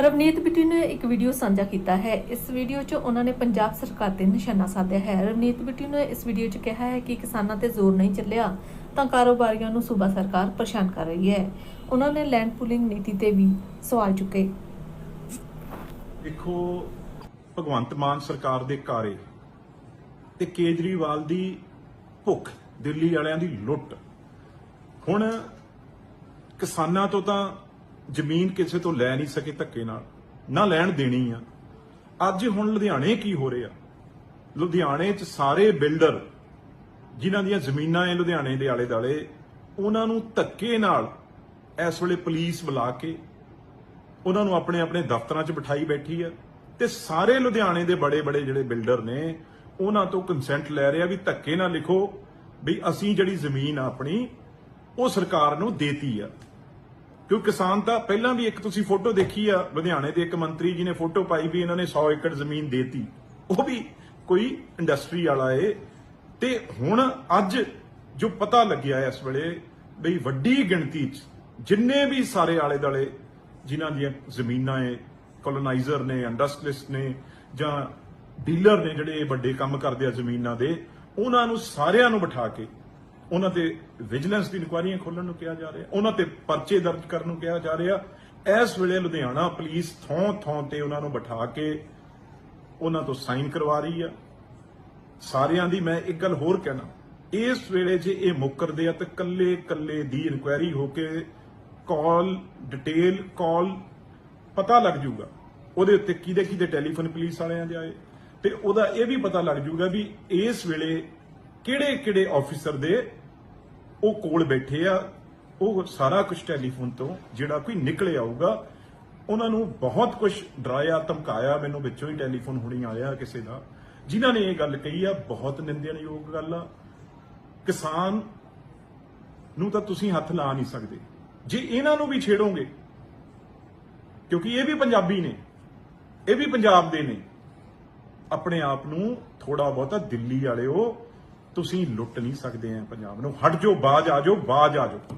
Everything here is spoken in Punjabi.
ਰਵਨੀਤ ਬਿੱਟੂ ਨੇ ਇੱਕ ਵੀਡੀਓ ਸਾਂਝਾ ਕੀਤਾ ਹੈ। ਇਸ ਵੀਡੀਓ 'ਚ ਉਹਨਾਂ ਨੇ ਪੰਜਾਬ ਸਰਕਾਰ ਤੇ ਨਿਸ਼ਾਨਾ ਸਾਧਿਆ ਹੈ। ਰਵਨੀਤ ਬਿੱਟੂ ਨੇ ਇਸ ਵੀਡੀਓ 'ਚ ਕਿਹਾ ਹੈ ਕਿ ਕਿਸਾਨਾਂ ਤੇ ਜ਼ੋਰ ਨਹੀਂ ਚੱਲਿਆ, ਤਾਂ ਕਾਰੋਬਾਰੀਆਂ ਨੂੰ ਸੂਬਾ ਸਰਕਾਰ ਪਰੇਸ਼ਾਨ ਕਰ ਰਹੀ ਹੈ। ਉਹਨਾਂ ਨੇ ਲੈਂਡ ਪੂਲਿੰਗ ਨੀਤੀ ਤੇ ਵੀ ਸਵਾਲ ਚੁੱਕੇ। ਦੇਖੋ, ਭਗਵੰਤ ਮਾਨ ਸਰਕਾਰ ਦੇ ਕਾਰੇ ਤੇ ਕੇਜਰੀਵਾਲ ਦੀ ਭੁੱਖ, ਦਿੱਲੀ ਵਾਲਿਆਂ ਦੀ ਲੁੱਟ। ਹੁਣ ਕਿਸਾਨਾਂ ਤੋਂ ਤਾਂ ਜ਼ਮੀਨ ਕਿਸੇ ਤੋਂ ਲੈ ਨਹੀਂ ਸਕੇ ਧੱਕੇ ਨਾਲ, ਨਾ ਲੈਣ ਦੇਣੀ ਆ। ਅੱਜ ਹੁਣ ਲੁਧਿਆਣੇ ਕੀ ਹੋ ਰਿਹਾ? ਲੁਧਿਆਣੇ 'ਚ ਸਾਰੇ ਬਿਲਡਰ ਜਿਨ੍ਹਾਂ ਦੀਆਂ ਜ਼ਮੀਨਾਂ ਐ ਲੁਧਿਆਣੇ ਦੇ ਆਲੇ ਦਾਲੇ ਉਹਨਾਂ ਨੂੰ ਧੱਕੇ ਨਾਲ ਇਸ ਵੇਲੇ ਪੁਲਿਸ ਬੁਲਾ ਕੇ ਉਹਨਾਂ ਨੂੰ ਆਪਣੇ ਆਪਣੇ ਦਫ਼ਤਰਾਂ 'ਚ ਬਿਠਾਈ ਬੈਠੀ ਆ ਤੇ ਸਾਰੇ ਲੁਧਿਆਣੇ ਦੇ ਬੜੇ ਬੜੇ ਜਿਹੜੇ ਬਿਲਡਰ ਨੇ, ਉਹਨਾਂ ਤੋਂ ਕੰਸੈਂਟ ਲੈ ਰਿਹਾ ਵੀ ਧੱਕੇ ਨਾਲ ਲਿਖੋ ਵੀ ਅਸੀਂ ਜਿਹੜੀ ਜ਼ਮੀਨ ਆ ਆਪਣੀ, ਉਹ ਸਰਕਾਰ ਨੂੰ ਦੇਤੀ ਆ। ਕਿਉਂ ਕਿਸਾਨ ਤਾਂ ਪਹਿਲਾਂ ਵੀ ਇੱਕ ਤੁਸੀਂ ਫੋਟੋ ਦੇਖੀ ਆ ਲੁਧਿਆਣੇ ਦੇ ਇੱਕ ਮੰਤਰੀ ਜੀ ਨੇ ਫੋਟੋ ਪਾਈ ਵੀ ਇਹਨਾਂ ਨੇ 100 ਏਕੜ ਜ਼ਮੀਨ ਦੇਤੀ। ਉਹ ਵੀ ਕੋਈ ਇੰਡਸਟਰੀ ਵਾਲਾ ਏ। ਤੇ ਹੁਣ ਅੱਜ ਜੋ ਪਤਾ ਲੱਗਿਆ ਇਸ ਵੇਲੇ ਬਈ ਵੱਡੀ ਗਿਣਤੀ 'ਚ ਜਿੰਨੇ ਵੀ ਸਾਰੇ ਆਲੇ ਦਾਲੇ ਜਿਨ੍ਹਾਂ ਦੀਆਂ ਜ਼ਮੀਨਾਂ ਏ ਕੋਲੋਨਾਈਜ਼ਰ ਨੇ ਇੰਡਸਟਰੀਲਿਸਟ ਨੇ ਜਾਂ ਡੀਲਰ ਨੇ ਜਿਹੜੇ ਵੱਡੇ ਕੰਮ ਕਰਦੇ ਆ ਜ਼ਮੀਨਾਂ ਦੇ, ਉਹਨਾਂ ਨੂੰ ਸਾਰਿਆਂ ਨੂੰ ਬਿਠਾ ਕੇ ਉਹਨਾਂ ਤੇ ਵਿਜੀਲੈਂਸ ਦੀ ਇਨਕੁਆਇਰੀਆਂ ਖੋਲਣ ਨੂੰ ਕਿਹਾ ਜਾ ਰਿਹਾ, ਉਹਨਾਂ ਤੇ ਪਰਚੇ ਦਰਜ ਕਰਨ ਨੂੰ ਕਿਹਾ ਜਾ ਰਿਹਾ। ਇਸ ਵੇਲੇ ਲੁਧਿਆਣਾ ਪੁਲਿਸ ਥੋਂ ਥੋਂ ਤੇ ਉਹਨਾਂ ਨੂੰ ਬਿਠਾ ਕੇ ਉਹਨਾਂ ਤੋਂ ਸਾਈਨ ਕਰਵਾ ਰਹੀ ਆ। ਸਾਰਿਆਂ ਦੀ ਮੈਂ ਇੱਕ ਗੱਲ ਹੋਰ ਕਹਿਣਾ, ਇਸ ਵੇਲੇ ਜੇ ਇਹ ਮੁੱਕਰਦੇ ਆ ਤਾਂ ਕੱਲੇ ਕੱਲੇ ਦੀ ਇਨਕੁਆਇਰੀ ਹੋ ਕੇ ਕਾਲ, ਡਿਟੇਲ, ਕਾਲ ਪਤਾ ਲੱਗ ਜੂਗਾ ਉਹਦੇ ਉੱਤੇ ਕਿਹਦੇ ਕਿਹਦੇ ਟੈਲੀਫੋਨ ਪੁਲਿਸ ਵਾਲਿਆਂ ਦੇ ਆਏ ਤੇ ਉਹਦਾ ਇਹ ਵੀ ਪਤਾ ਲੱਗ ਜੂਗਾ ਵੀ ਇਸ ਵੇਲੇ ਕਿਹੜੇ ਕਿਹੜੇ ਆਫੀਸਰ ਦੇ ਉਹ ਕੋਲ ਬੈਠੇ ਆ, ਉਹ ਸਾਰਾ ਕੁਝ ਟੈਲੀਫੋਨ ਤੋਂ, ਜਿਹੜਾ ਕੋਈ ਨਿਕਲ ਆਊਗਾ, ਉਹਨਾਂ ਨੂੰ ਬਹੁਤ ਕੁਝ ਡਰਾਇਆ, ਧਮਕਾਇਆ, ਮੈਨੂੰ ਵਿੱਚੋਂ ਹੀ ਟੈਲੀਫੋਨ ਹੁਣੀ ਆਇਆ ਕਿਸੇ ਦਾ। ਜਿਨ੍ਹਾਂ ਨੇ ਇਹ ਗੱਲ ਕਹੀ ਆ, ਬਹੁਤ ਨਿੰਦਣਯੋਗ ਗੱਲ ਆ। ਕਿਸਾਨ ਨੂੰ ਤਾਂ ਤੁਸੀਂ ਹੱਥ ਲਾ ਨਹੀਂ ਸਕਦੇ। ਜੇ ਇਹਨਾਂ ਨੂੰ ਵੀ ਛੇੜੋਗੇ, ਕਿਉਂਕਿ ਇਹ ਵੀ ਪੰਜਾਬੀ ਨੇ, ਇਹ ਵੀ ਪੰਜਾਬ ਦੇ ਨੇ, ਆਪਣੇ ਆਪ ਨੂੰ ਥੋੜਾ ਬਹੁਤਾ ਦਿੱਲੀ ਵਾਲਿਓ ਤੁਸੀਂ ਲੁੱਟ ਨਹੀਂ ਸਕਦੇ ਆ ਪੰਜਾਬ ਨੂੰ। ਹਟ ਜਾਓ, ਬਾਜ ਆ ਜਾਓ, ਬਾਜ ਆ ਜਾਓ।